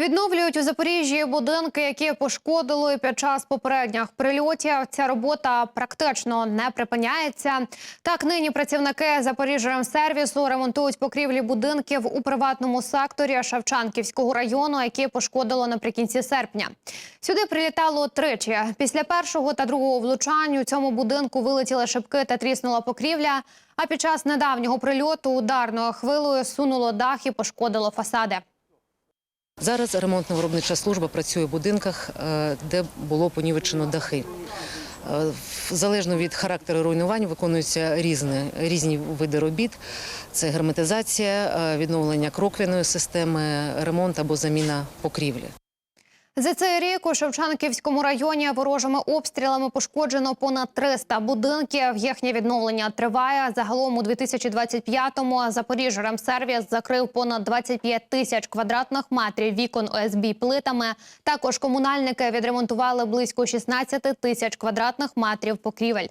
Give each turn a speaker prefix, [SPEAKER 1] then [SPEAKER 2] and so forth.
[SPEAKER 1] Відновлюють у Запоріжжі будинки, які пошкодили під час попередніх прильотів. Ця робота практично не припиняється. Так, нині працівники Запоріжжя-сервісу ремонтують покрівлі будинків у приватному секторі Шевчанківського району, які пошкодило наприкінці серпня. Сюди прилітало тричі. Після першого та другого влучань у цьому будинку вилетіли шибки та тріснула покрівля. А під час недавнього прильоту ударною хвилою сунуло дах і пошкодило фасади.
[SPEAKER 2] Зараз ремонтно-виробнича служба працює в будинках, е, де було понівечено дахи. Е, Залежно від характеру руйнувань виконуються різні, різні види робіт. Це герметизація, е, відновлення кроквяної системи, ремонт або заміна покрівлі.
[SPEAKER 1] За цей рік у Шевченківському районі ворожими обстрілами пошкоджено понад 300 будинків. Їхнє відновлення триває. Загалом у 2025-му Запоріжжя-Ремсервіс закрив понад 25 тисяч квадратних метрів вікон ОСБ плитами. Також комунальники відремонтували близько 16 тисяч квадратних метрів покрівель.